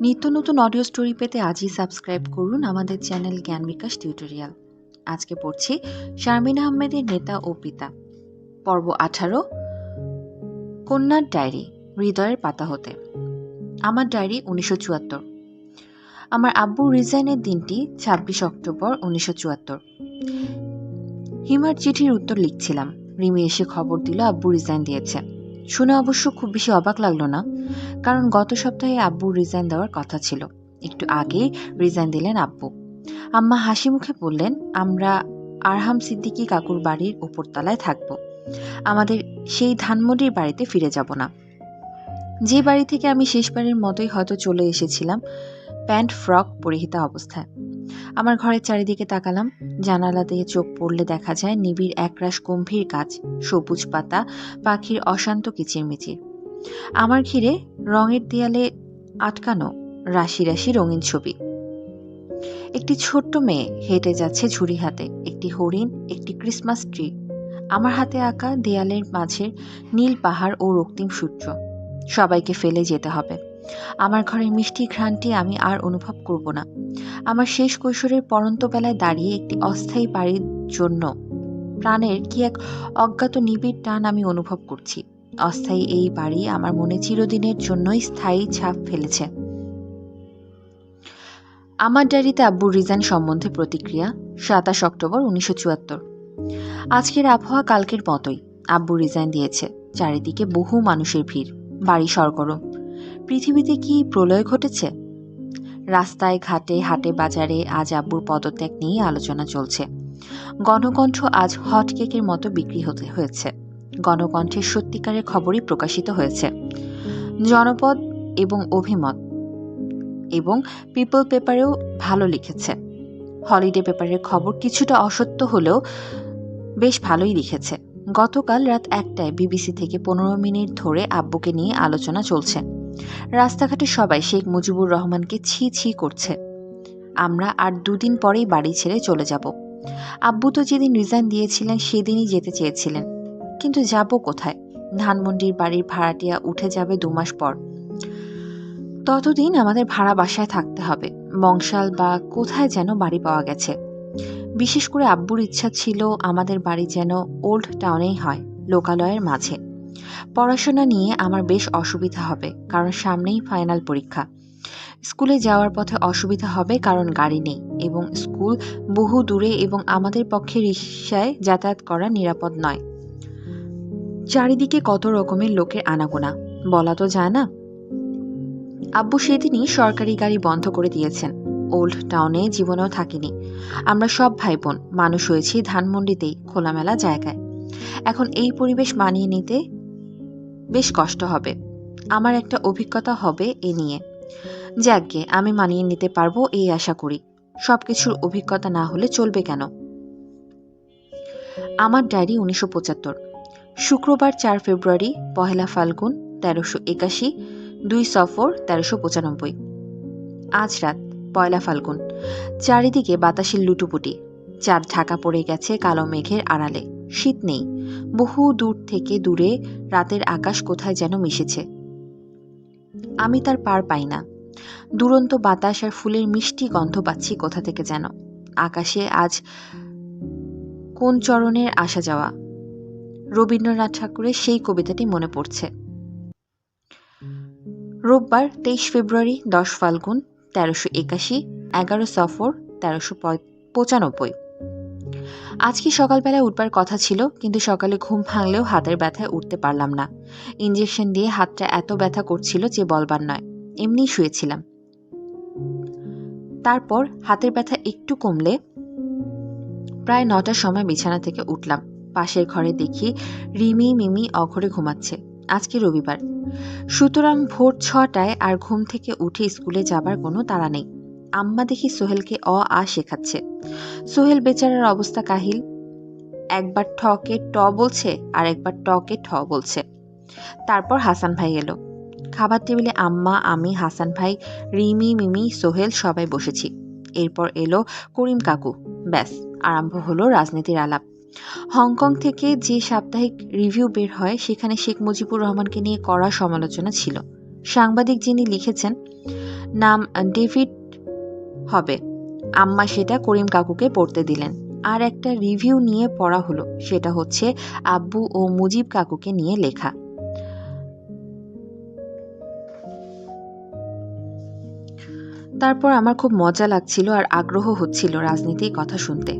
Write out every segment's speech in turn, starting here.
নিত্য নতুন audio story পেতে আজই সাবস্ক্রাইব করুন আমাদের চ্যানেল জ্ঞান বিকাশ টিউটোরিয়াল আজকে পড়ছি শারমিন আহমেদের নেতা ও পিতা। পর্ব আঠারো, কন্যার ডায়েরি, হৃদয়ের পাতা হতে। আমার ডায়েরি উনিশশো চুয়াত্তর। আমার আব্বু রিজাইনের দিনটি ছাব্বিশ অক্টোবর উনিশশো চুয়াত্তর। হিমার চিঠির উত্তর লিখছিলাম। রিমি এসে খবর দিল আব্বু রিজাইন দিয়েছে। শুনে অবশ্য খুব বেশি অবাক লাগল না, কারণ গত সপ্তাহে আব্বুর রিজাইন দেওয়ার কথা ছিল। একটু আগেই রিজাইন দিলেন আব্বু। আম্মা হাসি মুখে বললেন, আমরা আরহাম সিদ্দিকি কাকুর বাড়ির ওপরতলায় থাকব। আমাদের সেই ধানমন্ডির বাড়িতে ফিরে যাব না। যে বাড়ি থেকে আমি শেষবারের মতোই হয়তো চলে এসেছিলাম প্যান্ট, ফ্রক পরিহিতা অবস্থায়। আমার ঘরের চারিদিকে তাকালাম। জানালা দিয়ে চোখ পড়লে দেখা যায় নিবিড় একরাশ গম্ভীর গাছ, সবুজ পাতা, পাখির অশান্ত কিচিরমিচির। আমার ঘিরে রঙের দেয়ালে আটকানো রাশি রাশি রঙিন ছবি। একটি ছোট্ট মেয়ে হেঁটে যাচ্ছে ঝুড়ি হাতে। একটি হরিণ, একটি ক্রিসমাস ট্রি। আমার হাতে আঁকা দেয়ালের মাঝের নীল পাহাড় ও রক্তিম সূর্য। সবাইকে ফেলে যেতে হবে। আমার ঘরের মিষ্টি ঘ্রাণটি আমি আর অনুভব করব না। আমার শেষ কৈশোরের পরন্ত বেলায় দাঁড়িয়ে একটি অস্থায়ী বাড়ির জন্য প্রাণের কি এক অজ্ঞাত নিবিড় টান আমি অনুভব করছি। অস্থায়ী এই বাড়ি আমার মনে চিরদিনের জন্যই স্থায়ী ছাপ ফেলেছে। আমার ডায়েরিতে আব্বুর রিজাইন সম্বন্ধে প্রতিক্রিয়া, সাতাশ অক্টোবর উনিশশো চুয়াত্তর। আজকের আবহাওয়া কালকের মতোই, আব্বু রিজাইন দিয়েছে, চারিদিকে বহু মানুষের ভিড়, বাড়ি সরগরম। পৃথিবীতে কি প্রলয় ঘটেছে? রাস্তায়, ঘাটে, হাটে বাজারে আজ আব্বুর পদত্যাগ নিয়ে আলোচনা চলছে। গণকণ্ঠ আজ হট কেকের মতো বিক্রি হতে হয়েছে। গণকণ্ঠের সত্যিকারের খবরই প্রকাশিত হয়েছে। জনপদ এবং অভিমত এবং পিপল পেপারেও ভালো লিখেছে। হলিডে পেপারের খবর কিছুটা অসত্য হলেও বেশ ভালোই লিখেছে। গতকাল রাত একটায় বিবিসি থেকে পনেরো মিনিট ধরে আব্বুকে নিয়ে আলোচনা চলছে। রাস্তাঘাটে সবাই শেখ মুজিবুর রহমানকে ছি ছি করছে। আমরা আর দুদিন পরেই বাড়ি ছেড়ে চলে যাব। আব্বু তো যেদিন রিজাইন দিয়েছিলেন, সেদিনই যেতে চেয়েছিলেন। কিন্তু যাব কোথায়? ধানমন্ডির বাড়ির ভাড়াটিয়া উঠে যাবে দু মাস পর। ততদিন আমাদের ভাড়া বাসায় থাকতে হবে। বংশাল বা কোথায় যেন বাড়ি পাওয়া গেছে। বিশেষ করে আব্বুর ইচ্ছা ছিল আমাদের বাড়ি যেন ওল্ড টাউনেই হয়, লোকালয়ের মাঝে। পড়াশোনা নিয়ে আমার বেশ অসুবিধা হবে, কারণ সামনেই ফাইনাল পরীক্ষা। স্কুলে যাওয়ার পথে অসুবিধা হবে কারণ গাড়ি নেই এবং স্কুল বহু দূরে এবং আমাদের পক্ষে রিক্সায় যাতায়াত করা নিরাপদ নয়। চারিদিকে কত রকমের লোকের আনাগোনা, বলা তো যায় না? আব্বু সেদিনই সরকারি গাড়ি বন্ধ করে দিয়েছেন। ওল্ড টাউনে জীবনেও থাকিনি। আমরা সব ভাই বোন মানুষ হয়েছি ধানমন্ডিতেই খোলামেলা জায়গায়। এখন এই পরিবেশ মানিয়ে নিতে বেশ কষ্ট হবে। আমার একটা অভিজ্ঞতা হবে এ নিয়ে। যাকগে, আমি মানিয়ে নিতে পারব এই আশা করি। সব কিছুর অভিজ্ঞতা না হলে চলবে কেন? আমার ডায়েরি উনিশশো পঁচাত্তর। শুক্রবার চার ফেব্রুয়ারি, পহেলা ফাল্গুন, তেরোশো একাশি, দুই সফর, তেরোশো পঁচানব্বই। আজ রাত, পয়লা ফাল্গুন। চারিদিকে বাতাসের লুটুপুটি। চাঁদ ঢাকা পড়ে গেছে কালো মেঘের আড়ালে। শীত নেই। বহু দূর থেকে দূরে রাতের আকাশ কোথায় যেন মিশেছে। আমি তার পার পাই না। দুরন্ত বাতাস আর ফুলের মিষ্টি গন্ধ পাচ্ছি কোথা থেকে যেন। আকাশে আজ কোন চরণের আসা যাওয়া? রবীন্দ্রনাথ ঠাকুরের সেই কবিতাটি মনে পড়ছে। রোববার তেইশ ফেব্রুয়ারি, দশ ফাল্গুন, তেরোশো একাশি, এগারো সফর, তেরোশো পঁচানব্বই। আজকে সকালবেলায় উঠবার কথা ছিল, কিন্তু সকালে ঘুম ভাঙলেও হাতের ব্যথায় উঠতে পারলাম না। ইঞ্জেকশন দিয়ে হাতটা এত ব্যথা করছিল যে বলবার নয় এমনি শুয়েছিলাম। তারপর হাতের ব্যথা একটু কমলে প্রায় নটার সময় বিছানা থেকে উঠলাম। পাশের ঘরে দেখি রিমি, মিমি অঘরে ঘুমাচ্ছে। আজকে রবিবার। সুতরাং ভোর ছটায় আর ঘুম থেকে উঠে স্কুলে যাবার কোনো তাড়া নেই। আম্মা দেখি সোহেলকে অ, আ শেখাচ্ছে। সোহেল বেচারার অবস্থা কাহিল। একবার ঠকে ট বলছে, আর একবার টকে ঠ বলছে। তারপর হাসান ভাই এলো। খাবার টেবিলে আম্মা, আমি, হাসান ভাই, রিমি, মিমি, সোহেল সবাই বসেছি। এরপর এলো করিম কাকু। ব্যাস, আরম্ভ হলো রাজনীতির আলাপ। হংকং থেকে যে সাপ্তাহিক রিভিউ বের হয়, সেখানে শেখ মুজিবুর রহমানকে নিয়ে কড়া সমালোচনা ছিল। সাংবাদিক যিনি লিখেছেন, নাম ডেভিড হবে। আম্মা সেটা করিম কাকুকে পড়তে দিলেন। আর একটা রিভিউ নিয়ে পড়া হলো, সেটা হচ্ছে আব্বু ও মুজিব কাকুকে নিয়ে লেখা। তারপর আমার খুব মজা লাগছিল আর আগ্রহ হচ্ছিল রাজনীতির কথা শুনতে।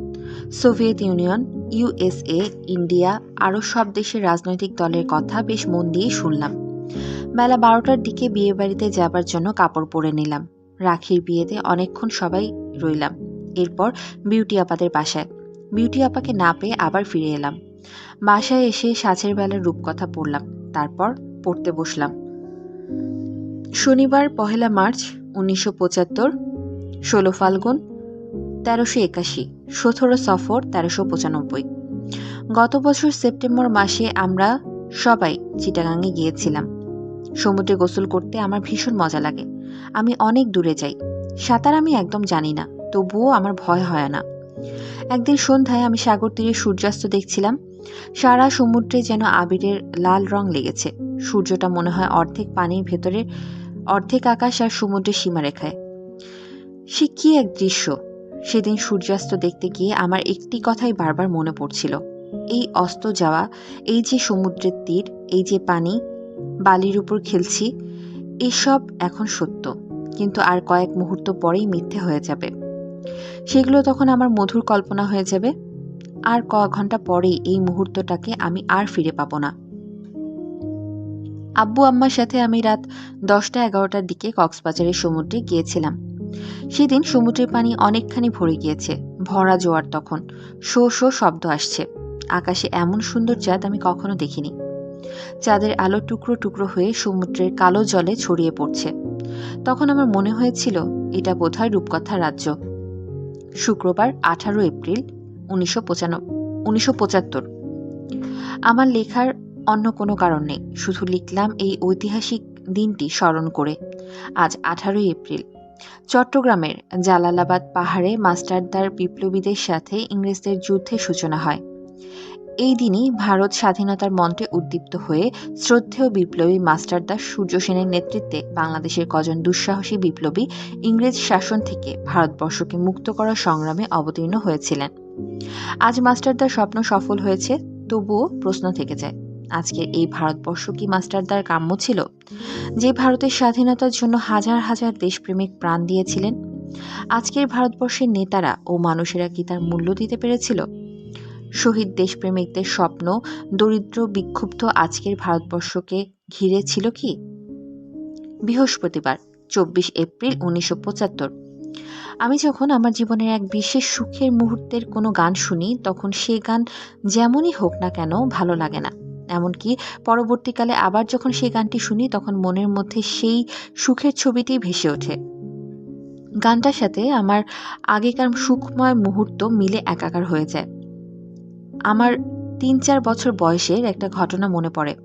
সোভিয়েত ইউনিয়ন ইউএসএ ইন্ডিয়া, আরও সব দেশের রাজনৈতিক দলের কথা বেশ মন দিয়ে শুনলাম। বেলা বারোটার দিকে বিয়ে বাড়িতে যাবার জন্য কাপড় পরে নিলাম। রাখির বিয়েতে অনেকক্ষণ সবাই রইলাম। এরপর বিউটি আপাদের বাসায়। বিউটি আপাকে না পেয়ে আবার ফিরে এলাম। বাসায় এসে সাঁচের বেলার রূপকথা পড়লাম। তারপর পড়তে বসলাম। শনিবার, পহেলা মার্চ, উনিশশো পঁচাত্তর, ষোলো ফাল্গুন, তেরোশো একাশি, সতেরো সফর, তেরোশো পঁচানব্বই। গত বছর সেপ্টেম্বর মাসে আমরা সবাই চিটাগাঙে গিয়েছিলাম। সমুদ্রে গোসল করতে আমার ভীষণ মজা লাগে। আমি অনেক দূরে যাই। সাঁতার আমি একদম জানি না, তবুও আমার ভয় হয় না। একদিন সন্ধ্যায় আমি সাগর তীরে সূর্যাস্ত দেখছিলাম। সারা সমুদ্রে যেন আবিরের লাল রং লেগেছে। সূর্যটা মনে হয় অর্ধেক পানির ভেতরে অর্ধেক আকাশ আর সমুদ্রের সীমারেখায়। সে কি এক দৃশ্য? সেদিন সূর্যাস্ত দেখতে গিয়ে আমার একটি কথাই বারবার মনে পড়ছিল। এই অস্ত যাওয়া, এই যে সমুদ্রের তীর, এই যে পানি, বালির উপর খেলছি এসব এখন সত্য, কিন্তু আর কয়েক মুহূর্ত পরেই মিথ্যে হয়ে যাবে। সেগুলো তখন আমার মধুর কল্পনা হয়ে যাবে। আর কয়েক ঘণ্টা পরেই এই মুহূর্তটাকে আমি আর ফিরে পাবো না। আব্বু আম্মার সাথে আমি রাত দশটা এগারোটার দিকে কক্সবাজারের সমুদ্রে গিয়েছিলাম। সেদিন সমুদ্রের পানি অনেকখানি ভরে গিয়েছে, ভরা জোয়ার তখন। শো শো শব্দ আসছে। আকাশে এমন সুন্দর চাঁদ আমি কখনো দেখিনি। চাঁদের আলো টুকরো টুকরো হয়ে সমুদ্রের কালো জলে ছড়িয়ে পড়ছে। তখন আমার মনে হয়েছিল, এটা বোধহয় রূপকথা রাজ্য। শুক্রবার, আঠারো এপ্রিল, উনিশশো উনিশশো পঁচাত্তর। আমার লেখার অন্য কোনো কারণ নেই, শুধু লিখলাম এই ঐতিহাসিক দিনটি স্মরণ করে। আজ আঠারোই এপ্রিল। চট্টগ্রামের জালালাবাদ পাহাড়ে মাস্টারদার বিপ্লবীদের সাথে ইংরেজদের যুদ্ধের সূচনা হয়। এই দিনই ভারত স্বাধীনতার মন্ত্রে উদ্দীপ্ত হয়ে শ্রদ্ধেয় বিপ্লবী মাস্টারদার সূর্য সেনের নেতৃত্বে বাংলাদেশের কজন দুঃসাহসী বিপ্লবী ইংরেজ শাসন থেকে ভারতবর্ষকে মুক্ত করার সংগ্রামে অবতীর্ণ হয়েছিলেন। আজ মাস্টারদার স্বপ্ন সফল হয়েছে, তবুও প্রশ্ন থেকে যায়, আজকের এই ভারতবর্ষ কি মাস্টারদার কাম্য ছিল? যে ভারতের স্বাধীনতার জন্য হাজার হাজার দেশপ্রেমিক প্রাণ দিয়েছিলেন? আজকের ভারতবর্ষের নেতারা ও মানুষেরা কি তার মূল্য দিতে পেরেছিল? শহীদ দেশপ্রেমিকদের স্বপ্ন, দরিদ্র, বিক্ষুব্ধ আজকের ভারতবর্ষকে ঘিরে ছিল কি? বৃহস্পতিবার, চব্বিশ এপ্রিল উনিশশো পঁচাত্তর। আমি যখন আমার জীবনের এক বিশেষ সুখের মুহূর্তের কোনো গান শুনি, তখন সেই গান যেমনই হোক না কেন ভালো লাগে না। এমনকি পরবর্তীকালে আবার যখন সেই গানটি শুনি, তখন মনের মধ্যে সেই সুখের ছবিটি ভেসে ওঠে। গানটার সাথে আমার আগেকার সুখময় মুহূর্ত মিলে একাকার হয়ে যায়। আমার তিন চার বছর বয়সের একটা ঘটনা মনে পড়ে।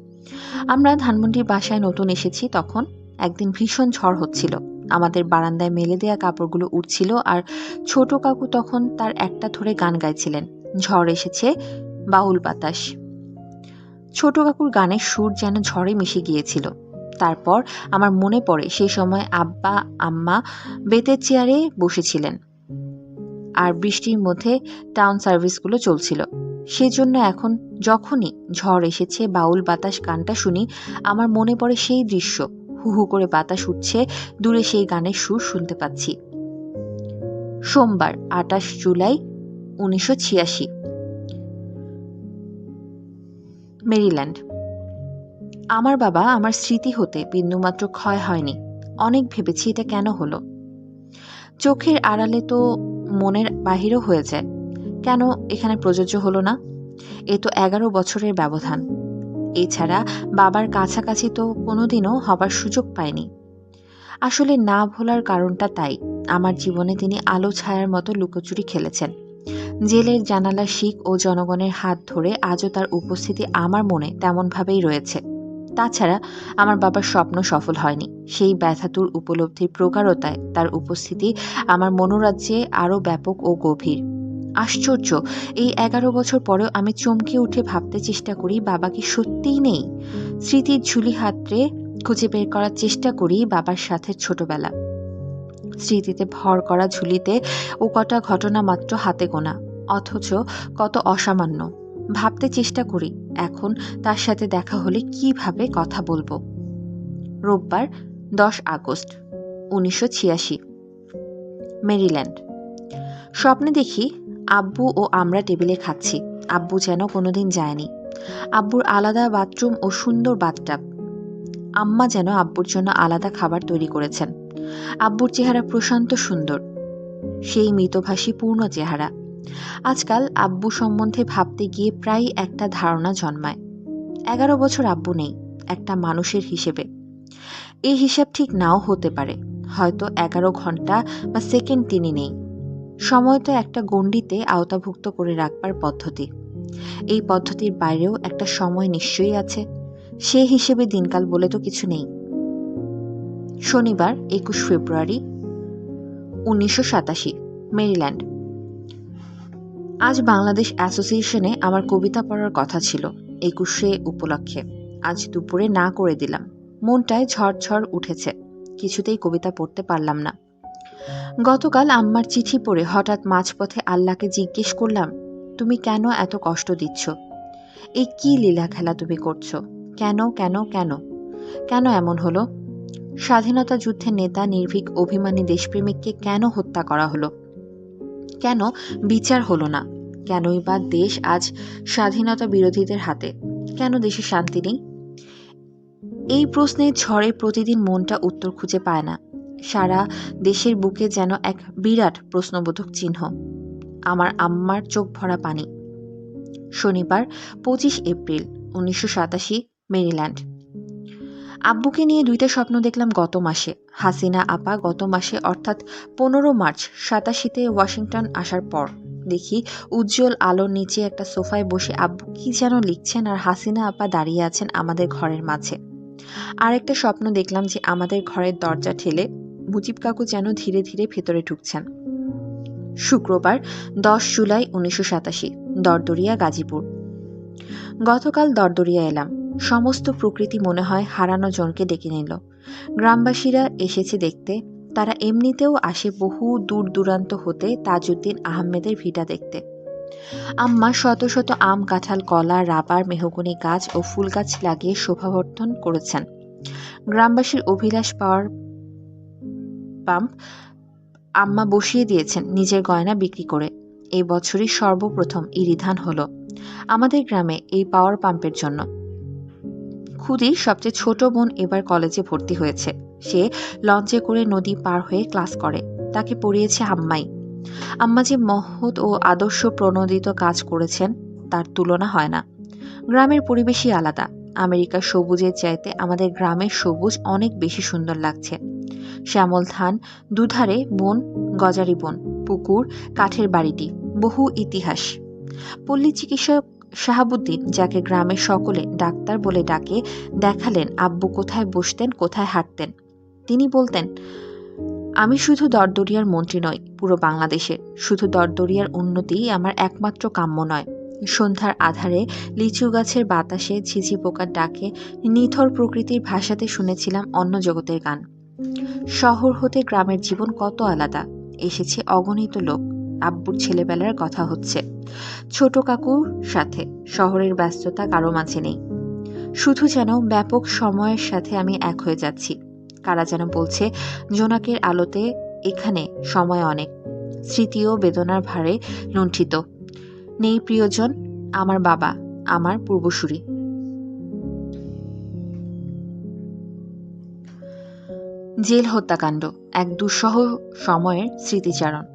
আমরা ধানমন্ডির বাসায় নতুন এসেছি তখন একদিন ভীষণ ঝড় হচ্ছিল। আমাদের বারান্দায় মেলে দেয়া কাপড়গুলো উঠছিল আর ছোট কাকু তখন তার একটা ধরে গান গাইছিলেন। ঝড় এসেছে, বাউল বাতাস। ছোট কাকুর গানের সুর যেন ঝড়ে মিশে গিয়েছিল। তারপর আমার মনে পড়ে সেই সময় আব্বা, আম্মা বেতের চেয়ারে বসেছিলেন। আর বৃষ্টির মধ্যে টাউন সার্ভিসগুলো চলছিল। সেজন্য এখন যখনই ঝড় এসেছে, বাউল বাতাস গানটা শুনি, আমার মনে পড়ে সেই দৃশ্য। হু হু করে বাতাস উঠছে, দূরে সেই গানের সুর শুনতে পাচ্ছি। সোমবার আটাশ জুলাই, উনিশশো ছিয়াশি। মেরিল্যান্ড। আমার বাবা আমার স্মৃতি হতে বিন্দুমাত্র ক্ষয় হয়নি। অনেক ভেবেছি এটা কেন হলো। চোখের আড়ালে তো মনের বাহিরও হয়ে যায়। কেন এখানে প্রযোজ্য হলো না? এ তো এগারো বছরের ব্যবধান। এছাড়া বাবার কাছাকাছি তো কোনোদিনও হবার সুযোগ পায়নি। আসলে না ভোলার কারণটা তাই। আমার জীবনে তিনি আলো ছায়ার মতো লুকোচুরি খেলেছেন। জেলের জানালা শিখ ও জনগণের হাত ধরে আজও তার উপস্থিতি আমার মনে তেমনভাবেই রয়েছে। তাছাড়া আমার বাবার স্বপ্ন সফল হয়নি। সেই ব্যথাতুর উপলব্ধির প্রগাঢ়তায় তার উপস্থিতি আমার মনোরাজ্যে আরও ব্যাপক ও গভীর। আশ্চর্য। এই এগারো বছর পরেও আমি চমকে উঠে ভাবতে চেষ্টা করি, বাবা কি সত্যিই নেই? স্মৃতির ঝুলি হাতরে খুঁজে বের করার চেষ্টা করি বাবার সাথে ছোটবেলা। স্মৃতিতে ভর করা ঝুলিতে ও কটা ঘটনা মাত্র হাতে গোনা, অথচ কত অসামান্য। ভাবতে চেষ্টা করি, এখন তার সাথে দেখা হলে কীভাবে কথা বলব? রোববার, দশ আগস্ট, উনিশশো ছিয়াশি। মেরিল্যান্ড। স্বপ্নে দেখি আব্বু ও আমরা টেবিলে খাচ্ছি। আব্বু যেন কোনোদিন যায়নি। আব্বুর আলাদা বাথরুম ও সুন্দর বাথটাব। আম্মা যেন আব্বুর জন্য আলাদা খাবার তৈরি করেছেন। আব্বুর চেহারা প্রশান্ত সুন্দর। সেই মৃতভাষী পূর্ণ চেহারা। আজকাল আব্বু সম্বন্ধে ভাবতে গিয়ে প্রায় একটা ধারণা জন্মায়। এগারো বছর আব্বু নেই, একটা মানুষের হিসেবে। এই হিসাব ঠিক নাও হতে পারে। হয়তো এগারো ঘণ্টা বা সেকেন্ড তিনি নেই। সময় তো একটা গণ্ডিতে আওতাভুক্ত করে রাখবার পদ্ধতি। এই পদ্ধতির বাইরেও একটা সময় নিশ্চয়ই আছে। সে হিসেবে দিনকাল বলে তো কিছু নেই। শনিবার, একুশ ফেব্রুয়ারি, উনিশশো সাতাশি, মেরিল্যান্ড। আজ বাংলাদেশ অ্যাসোসিয়েশনে আমার কবিতা পড়ার কথা ছিল একুশে উপলক্ষে। আজ দুপুরে না করে দিলাম। মনটায় ঝড়ঝড় উঠেছে। কিছুতেই কবিতা পড়তে পারলাম না। গতকাল আম্মার চিঠি পড়ে হঠাৎ মাঝপথে আল্লাহকে জিজ্ঞেস করলাম, তুমি কেন এত কষ্ট দিচ্ছ? এই কি লীলা খেলা তুমি করছ? কেন কেন কেন? কেন এমন হলো? স্বাধীনতা যুদ্ধের নেতা নির্ভীক অভিমানী দেশপ্রেমিককে কেন হত্যা করা হলো? কেন বিচার হলো না? কেনই বা দেশ আজ স্বাধীনতা বিরোধীদের হাতে? কেন দেশে শান্তি নেই? এই প্রশ্নের ঝড়ে প্রতিদিন মনটা উত্তর খুঁজে পায় না। সারা দেশের বুকে যেন এক বিরাট প্রশ্নবোধক চিহ্ন। আমার আম্মার চোখ ভরা পানি। শনিবার, পঁচিশ এপ্রিল, উনিশশো সাতাশি, মেরিল্যান্ড। আব্বুকে নিয়ে দুইটা স্বপ্ন দেখলাম গত মাসে। হাসিনা আপা গত মাসে অর্থাৎ পনেরো মার্চ সাতাশিতে ওয়াশিংটন আসার পর। দেখি উজ্জ্বল আলোর নিচে একটা সোফায় বসে আব্বু কি যেন লিখছেন আর হাসিনা আপা দাঁড়িয়ে আছেন আমাদের ঘরের মাঝে। আরেকটা স্বপ্ন দেখলাম যে আমাদের ঘরের দরজা ঠেলে মুজিব কাকু যেন ধীরে ধীরে ভেতরে ঢুকছেন। শুক্রবার, দশ জুলাই উনিশশো সাতাশি, দরদরিয়া, গাজীপুর। গতকাল দরদরিয়া এলাম। সমস্ত প্রকৃতি মনে হয় হারানো জনকে ডেকে নিল। গ্রামবাসীরা এসেছে দেখতে। তারা এমনিতেও আসে বহু দূর দূরান্ত হতে তাজউদ্দিন আহমেদের ভিটা দেখতে। আম্মা শত শত আম, কাঁঠাল, কলা, রাবার, মেহগনি গাছ ও ফুল গাছ লাগিয়ে শোভাবর্ধন করেছেন। গ্রামবাসীর অভিলাষ পাওয়ার পাম্প আম্মা বসিয়ে দিয়েছেন নিজের গয়না বিক্রি করে। এই বছরই সর্বপ্রথম ইরিধান হলো আমাদের গ্রামে এই পাওয়ার পাম্পের জন্য। খুদি সবচেয়ে ছোট বোন এবার কলেজে ভর্তি হয়েছে। সে লঞ্চে করে নদী পার হয়ে ক্লাস করে। তাকে পড়িয়েছে আম্মাই। আম্মা যে মহৎ ও আদর্শ প্রণোদিত কাজ করেছেন তার তুলনা হয় না। গ্রামের পরিবেশই আলাদা। আমেরিকার সবুজের চাইতে আমাদের গ্রামের সবুজ অনেক বেশি সুন্দর লাগছে। শ্যামল ধান দুধারে বন, গজারি বন, পুকুর, কাঠের বাড়িটি, বহু ইতিহাস। পল্লী চিকিৎসক শাহাবুদ্দিন, যাকে গ্রামের সকলে ডাক্তার বলে ডাকে, দেখালেন আব্বু কোথায় বসতেন, কোথায় হাঁটতেন। তিনি বলতেন, আমি শুধু দরদরিয়ার মন্ত্রী নই, পুরো বাংলাদেশের। শুধু দরদরিয়ার উন্নতিই আমার একমাত্র কাম্য নয়। সন্ধ্যার আধারে লিচু গাছের বাতাসে ঝিঝি পোকার ডাকে নিথর প্রকৃতির ভাষাতে শুনেছিলাম অন্য জগতের গান। শহর হতে গ্রামের জীবন কত আলাদা? এসেছে অগণিত লোক। আব্বুর ছেলেবেলার কথা হচ্ছে। ছোট কাকুর সাথে, শহরের ব্যস্ততা কারও মাঝে নেই। শুধু যেন ব্যাপক সময়ের সাথে আমি এক হয়ে যাচ্ছি। কারা যেন বলছে, জোনাকের আলোতে এখানে সময় অনেক। স্মৃতি ও বেদনার ভারে লুণ্ঠিত। নেই প্রিয়জন, আমার বাবা, আমার পূর্বসূরি। জেল হত্যাকাণ্ড, এক দুঃসহ সময়ের স্মৃতিচারণ।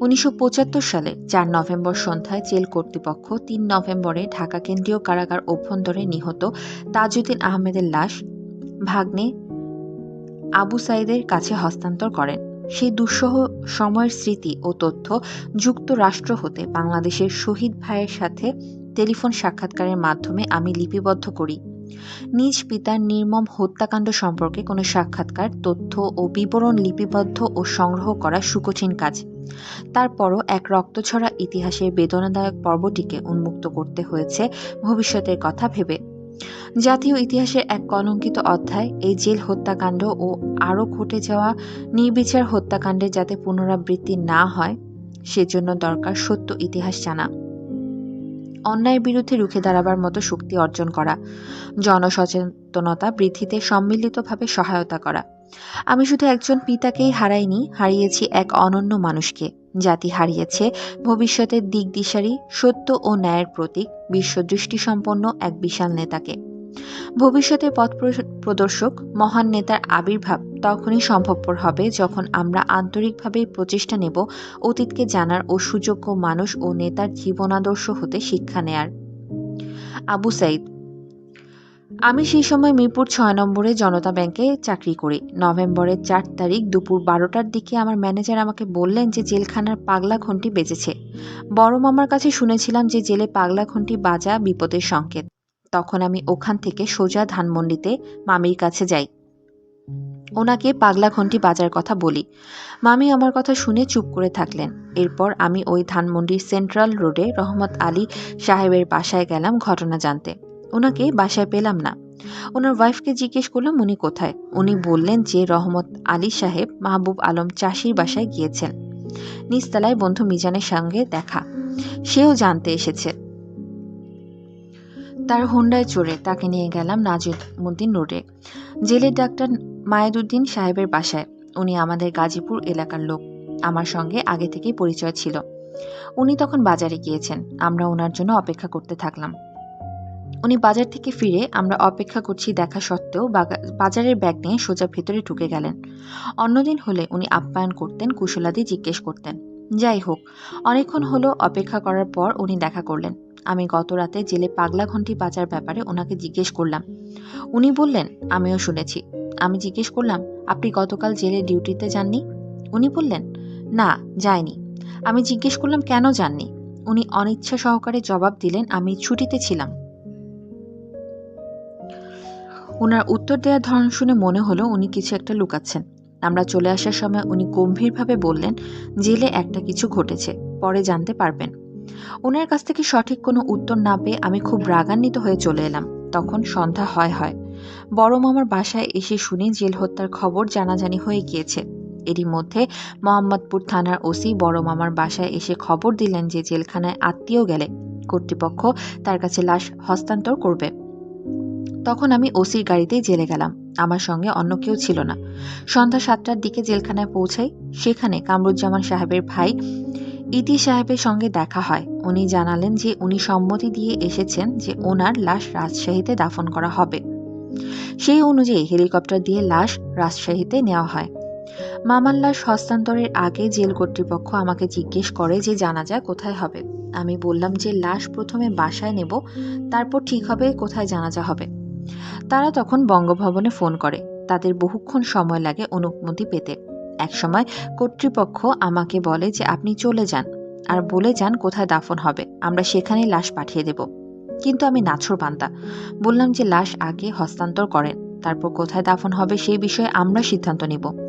উনিশশো পঁচাত্তর সালে চার নভেম্বর সন্ধ্যায় জেল কর্তৃপক্ষ তিন নভেম্বরে ঢাকা কেন্দ্রীয় কারাগার অভ্যন্তরে নিহত তাজউদ্দিন আহমেদের লাশ ভাগ্নে আবু সাইদের কাছে হস্তান্তর করেন। সেই দুঃসহ সময়ের স্মৃতি ও তথ্য যুক্তরাষ্ট্র হতে বাংলাদেশের শহীদ ভাইয়ের সাথে টেলিফোন সাক্ষাৎকারের মাধ্যমে আমি লিপিবদ্ধ করি। নিজ পিতার নির্মম হত্যাকাণ্ড সম্পর্কে কোনো সাক্ষাৎকার, তথ্য ও বিবরণ লিপিবদ্ধ ও সংগ্রহ করা সুকঠিন কাজ। তারপরও এক রক্তছড়া ইতিহাসের বেদনাদায়ক পর্বটিকে উন্মুক্ত করতে হয়েছে ভবিষ্যতের কথা ভেবে। জাতীয় ইতিহাসের এক কলঙ্কিত অধ্যায়, এই জেল হত্যাকাণ্ড ও আরও ঘটে যাওয়া নির্বিচার হত্যাকাণ্ডের যাতে পুনরাবৃত্তি না হয়, সেজন্য দরকার সত্য ইতিহাস জানা। অন্যায়ের বিরুদ্ধে রুখে দাঁড়াবার মতো শক্তি অর্জন করা, জনসচেতনতা বৃদ্ধিতে সম্মিলিতভাবে সহায়তা করা। আমি শুধু একজন পিতাকেই হারাইনি, হারিয়েছি এক অনন্য মানুষকে। জাতি হারিয়েছে, ভবিষ্যতের দিক দিশারি সত্য ও ন্যায়ের প্রতীক, বিশ্বদৃষ্টিসম্পন্ন এক বিশাল নেতাকে। ভবিষ্যতের পথ প্র- প্রদর্শক মহান নেতার আবির্ভাব তখনই সম্ভবপর হবে যখন আমরা আন্তরিকভাবে প্রচেষ্টা নেব অতীতকে জানার ও সুযোগ্য মানুষ ও নেতার জীবনাদর্শ হতে শিক্ষা নেয়ার। আবু সাইদ, আমি সেই সময় মিরপুর ছয় নম্বরে জনতা ব্যাংকে চাকরি করি। নভেম্বরের চার তারিখ দুপুর বারোটার দিকে আমার ম্যানেজার আমাকে বললেন যে জেলখানার পাগলা ঘন্টি বেজেছে। বড় মামার কাছে শুনেছিলাম যে জেলে পাগলা ঘন্টি বাজা বিপদের সংকেত। তখন আমি ওখান থেকে সোজা ধানমন্ডিতে মামির কাছে যাই। ওনাকে পাগলা ঘন্টি বাজার কথা বলি। মামি আমার কথা শুনে চুপ করে থাকলেন। এরপর আমি ওই ধানমন্ডির সেন্ট্রাল রোডে রহমত আলী সাহেবের বাসায় গেলাম ঘটনা জানতে। ওনাকে বাসায় পেলাম না। ওনার ওয়াইফকে জিজ্ঞেস করলাম, উনি কোথায়? উনি বললেন যে, রহমত আলী সাহেব মাহবুব আলম চাষির বাসায় গিয়েছেন। নিচতলায় বন্ধু মিজানের সঙ্গে দেখা। সেও জানতে এসেছে। তার হোন্ডায় চড়ে তাকে নিয়ে গেলাম নাজিমুদ্দিন রোডে। জেলের ডাক্তার মায়েদুদ্দিন সাহেবের বাসায়। উনি আমাদের গাজীপুর এলাকার লোক। আমার সঙ্গে আগে থেকেই পরিচয় ছিল। উনি তখন বাজারে গিয়েছেন। আমরা ওনার জন্য অপেক্ষা করতে থাকলাম। উনি বাজার থেকে ফিরে আমরা অপেক্ষা করছি দেখা সত্ত্বেও বাজারের ব্যাগ নিয়ে সোজা ভেতরে ঢুকে গেলেন। অন্যদিন হলে উনি আপ্যায়ন করতেন, কুশলাদি জিজ্ঞেস করতেন। যাই হোক অনেকক্ষণ হলো অপেক্ষা করার পর উনি দেখা করলেন। আমি গত রাতে জেলে পাগলা ঘন্টি বাজার ব্যাপারে ওনাকে জিজ্ঞেস করলাম। উনি বললেন, আমিও শুনেছি। আমি জিজ্ঞেস করলাম, আপনি গতকাল জেলে ডিউটিতে যাননি? উনি বললেন, না যায়নি আমি জিজ্ঞেস করলাম, কেন যাননি? উনি অনিচ্ছা সহকারে জবাব দিলেন, আমি ছুটিতে ছিলাম। ওনার উত্তর দেওয়ার ধরন শুনে মনে হলো উনি কিছু একটা লুকাচ্ছেন। আমরা চলে আসার সময় উনি গম্ভীরভাবে বললেন, জেলে একটা কিছু ঘটেছে, পরে জানতে পারবেন। ওনার কাছ থেকে সঠিক কোনো উত্তর না পেয়ে আমি খুব রাগান্বিত হয়ে চলে এলাম। তখন সন্ধ্যা হয় হয়। বড় মামার বাসায় এসে শুনি জেল হত্যার খবর জানাজানি হয়ে গিয়েছে। এরই মধ্যে মোহাম্মদপুর থানার ওসি বড় মামার বাসায় এসে খবর দিলেন যে জেলখানায় আত্মীয় গেলে, কর্তৃপক্ষ তার কাছে লাশ হস্তান্তর করবে। তখন আমি ওসির গাড়িতেই জেলে গেলাম। আমার সঙ্গে অন্য কেউ ছিল না। সন্ধ্যা সাতটার দিকে জেলখানায় পৌঁছাই, সেখানে কামরুজ্জামান সাহেবের ভাই ইতি সাহেবের সঙ্গে দেখা হয়। উনি জানালেন যে উনি সম্মতি দিয়ে এসেছেন যে ওনার লাশ রাজশাহীতে দাফন করা হবে। সেই অনুযায়ী হেলিকপ্টার দিয়ে লাশ রাজশাহীতে নেওয়া হয়। মামার লাশ হস্তান্তরের আগে জেল কর্তৃপক্ষ আমাকে জিজ্ঞেস করে যে জানাজা কোথায় হবে। আমি বললাম যে লাশ প্রথমে বাসায় নেব, তারপর ঠিক হবে কোথায় জানাজা হবে। তারা তখন বঙ্গভবনে ফোন করে। তাদের বহুক্ষণ সময় লাগে অনুমতি পেতে। একসময় কর্তৃপক্ষ আমাকে বলে যে আপনি চলে যান আর বলে যান কোথায় দাফন হবে। আমরা সেখানেই লাশ পাঠিয়ে দেব। কিন্তু আমি নাছর বান্দা। বললাম যে লাশ আগে হস্তান্তর করেন। তারপর কোথায় দাফন হবে সেই বিষয়ে আমরা সিদ্ধান্ত নেব।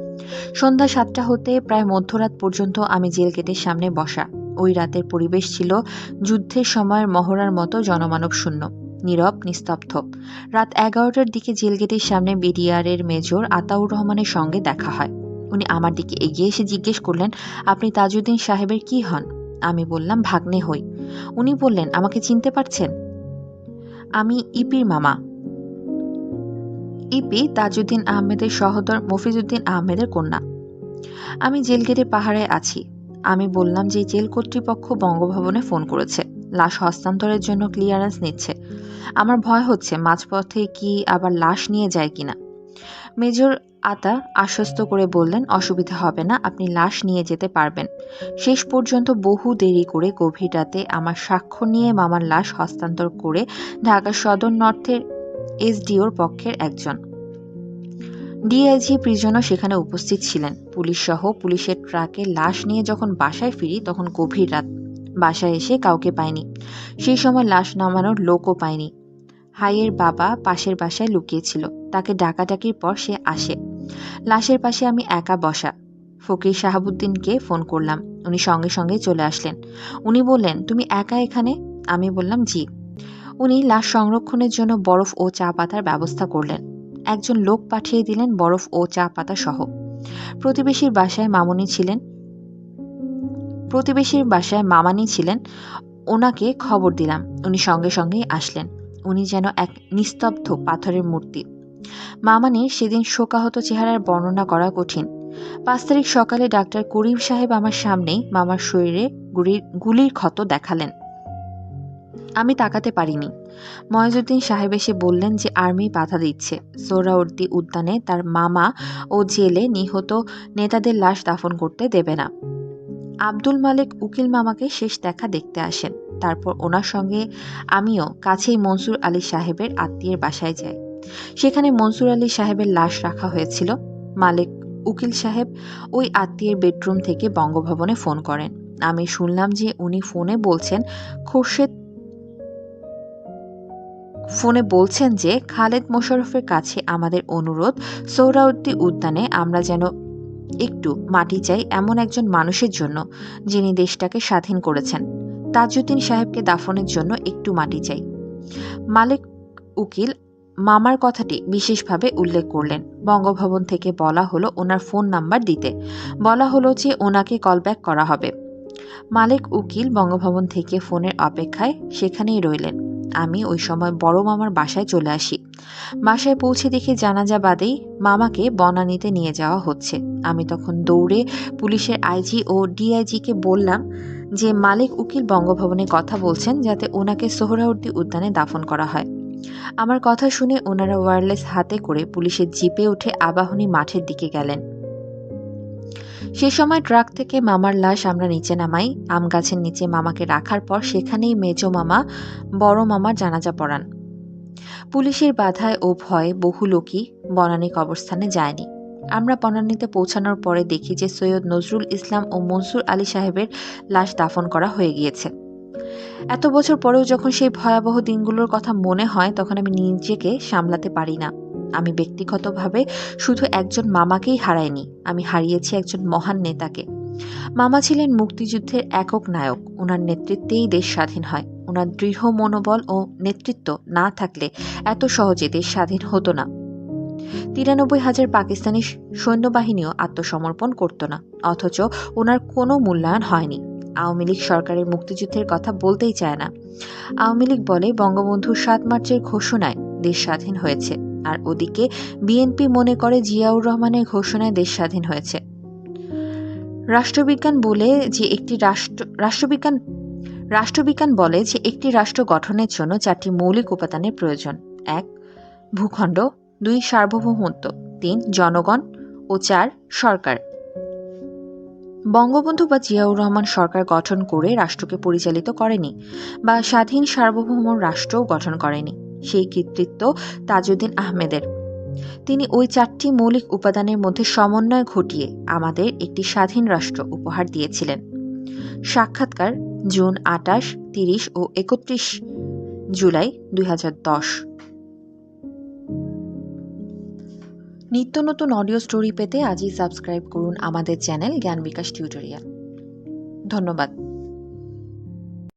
সন্ধ্যা সাতটা হতে প্রায় মধ্যরাত পর্যন্ত আমি জেল গেটের সামনে বসা। ওই রাতের পরিবেশ ছিল যুদ্ধের সময়ের মহড়ার মতো জনমানব শূন্য নীরব, নিস্তব্ধ। রাত এগারোটার দিকে জেল গেটের সামনে বিডিআরের মেজর আতাউর রহমানের সঙ্গে দেখা হয়। উনি আমার দিকে এগিয়ে এসে জিজ্ঞেস করলেন, আপনি তাজউদ্দিন সাহেবের কি হন? আমি বললাম, ভাগ্নে হই। উনি বললেন, আমাকে চিনতে পারছেন? আমি ইপির মামা। ইপি তাজউদ্দিন আহমেদের সহোদর মফিজউদ্দিন আহমেদের কন্যা। আমি জেল গেটে পাহাড়ে আছি। আমি বললাম যে জেল কর্তৃপক্ষ বঙ্গভবনে ফোন করেছে। লাশ হস্তান্তরের জন্য ক্লিয়ারেন্স নিচ্ছে। আমার ভয় হচ্ছে মাঝপথে কি আবার লাশ নিয়ে যায় কিনা। মেজর আতা আশ্বস্ত করে বললেন, অসুবিধা হবে না, আপনি লাশ নিয়ে যেতে পারবেন। শেষ পর্যন্ত বহু দেরি করে গভীর রাতে আমার সাক্ষ্য নিয়ে মামার লাশ হস্তান্তর করে ঢাকা সদর নর্থের এসডিওর পক্ষের একজন। ডিআইজি প্রিজনও সেখানে উপস্থিত ছিলেন। পুলিশ সহ পুলিশের ট্রাকে লাশ নিয়ে যখন বাসায় ফিরি, তখন গভীর রাত বাসায় এসে কাউকে পায়নি। সেই সময় লাশ নামানোর লোকও পায়নি। হাইয়ের বাবা পাশের বাসায় লুকিয়েছিল। তাকে ডাকাডাকির পর সে আসে। লাশের পাশে আমি একা বসা। ফকির শাহাবুদ্দিনকে ফোন করলাম। উনি সঙ্গে সঙ্গে চলে আসলেন। উনি বললেন, তুমি একা এখানে? আমি বললাম, জি। উনি লাশ সংরক্ষণের জন্য বরফ ও চা পাতার ব্যবস্থা করলেন। একজন লোক পাঠিয়ে দিলেন বরফ ও চা পাতা সহ। প্রতিবেশীর বাসায় মামুনি ছিলেন। প্রতিবেশীর বাসায় মামানি ছিলেন, ওনাকে খবর দিলাম। উনি সঙ্গে সঙ্গেই আসলেন। উনি যেন এক নিস্তব্ধ পাথরের মূর্তি। মামানি সেদিন শোকাহত চেহারার বর্ণনা করা কঠিন। পাঁচ তারিখ সকালে ডাক্তার করিম সাহেব আমার সামনেই মামার শরীরে গুলির গুলির ক্ষত দেখালেন। আমি তাকাতে পারিনি। ময়জুদ্দিন সাহেব এসে বললেন যে আর্মি বাধা দিচ্ছে। সোহরাওয়ার্দী উদ্যানে তার মামা ও জেলে নিহত নেতাদের লাশ দাফন করতে দেবে না। আব্দুল মালিক উকিল মামাকে শেষ দেখা দেখতে আসেন। তারপর ওনার সঙ্গে আমিও কাছেই মনসুর আলী সাহেবের আত্মীয়ের বাসায় যাই। সেখানে মনসুর আলী সাহেবের লাশ রাখা হয়েছিল। মালিক উকিল সাহেব ওই আত্মীয়ের বেডরুম থেকে বঙ্গভবনে ফোন করেন। আমি শুনলাম যে উনি ফোনে বলছেন খোরশেদ ফোনে বলছেন যে খালেদ মোশারফের কাছে আমাদের অনুরোধ সৌরাউদ্দি উদ্যানে আমরা যেন একটু মাটি চাই এমন একজন মানুষের জন্য যিনি দেশটাকে স্বাধীন করেছেন। তাজউদ্দিন সাহেবকে দাফনের জন্য একটু মাটি চাই। মালিক উকিল মামার কথাটি বিশেষভাবে উল্লেখ করলেন। বঙ্গভবন থেকে বলা হলো ওনার ফোন নাম্বার দিতে। বলা হলো যে ওনাকে কলব্যাক করা হবে। মালিক উকিল বঙ্গভবন থেকে ফোনের অপেক্ষায় সেখানেই রইলেন। আমি ওই সময় বড় মামার বাসায় চলে আসি। বাসায় পৌঁছে দেখে জানাজা বাদেই মামাকে বনানীতে নিয়ে যাওয়া হচ্ছে। আমি তখন দৌড়ে পুলিশের আইজি ও ডিআইজিকে বললাম যে, মালিক উকিল বঙ্গভবনে কথা বলছেন যাতে ওনাকে সোহরাউদ্দি উদ্যানে দাফন করা হয়। আমার কথা শুনে ওনারা ওয়্যারলেস হাতে করে পুলিশের জিপে উঠে আবাহনী মাঠের দিকে গেলেন। সে সময় ট্রাক থেকে মামার লাশ আমরা নিচে নামাই। আম গাছের নিচে মামাকে রাখার পর সেখানেই মেজো মামা, বড় মামার জানাজা পড়ান। পুলিশের বাধায় ও ভয়ে বহু লোকই বনানী কবরস্থানে যায়নি। আমরা বনানীতে পৌঁছানোর পরে দেখি যে সৈয়দ নজরুল ইসলাম ও মনসুর আলী সাহেবের লাশ দাফন করা হয়ে গিয়েছে। এত বছর পরেও যখন সেই ভয়াবহ দিনগুলোর কথা মনে হয়, তখন আমি নিজেকে সামলাতে পারি না। আমি ব্যক্তিগতভাবে শুধু একজন মামাকেই হারাইনি, আমি হারিয়েছি একজন মহান নেতাকে। মামা ছিলেন মুক্তিযুদ্ধের একক নায়ক ওনার নেতৃত্বেই দেশ স্বাধীন হয়। ওনার দৃঢ় মনোবল ও নেতৃত্ব না থাকলে এত সহজে দেশ স্বাধীন হতো না। তিরানব্বই হাজার পাকিস্তানি সৈন্যবাহিনীও আত্মসমর্পণ করত না, অথচ ওনার কোনো মূল্যায়ন হয়নি। আওয়ামী লীগ সরকারের মুক্তিযুদ্ধের কথা বলতেই চায় না। আওয়ামী লীগ বলে বঙ্গবন্ধুর সাত মার্চের ঘোষণায় দেশ স্বাধীন হয়েছে। আর ওদিকে বিএনপি মনে করে জিয়াউর রহমানের ঘোষণায় দেশ স্বাধীন হয়েছে। রাষ্ট্রবিজ্ঞান বলে যে একটি রাষ্ট্র, রাষ্ট্রবিজ্ঞান রাষ্ট্রবিজ্ঞান বলে যে একটি রাষ্ট্র গঠনের জন্য চারটি মৌলিক উপাদানের প্রয়োজন। এক, ভূখণ্ড, দুই, সার্বভৌমত্ব, তিন, জনগণ ও চার, সরকার। বঙ্গবন্ধু বা জিয়াউর রহমান সরকার গঠন করে রাষ্ট্রকে পরিচালিত করেনি বা স্বাধীন সার্বভৌম রাষ্ট্রও গঠন করেনি। সেই কৃতিত্ব তাজউদ্দিন আহমেদের। তিনি ওই চারটি মৌলিক উপাদানের মধ্যে সমন্বয় ঘটিয়ে আমাদের একটি স্বাধীন রাষ্ট্র উপহার দিয়েছিলেন। সাক্ষাৎকার জুন আটাশ তিরিশ ও একত্রিশ জুলাই দুই নিত্য নতুন অডিও স্টোরি পেতে আজই সাবস্ক্রাইব করুন আমাদের চ্যানেল জ্ঞান বিকাশ টিউটোরিয়াল। ধন্যবাদ।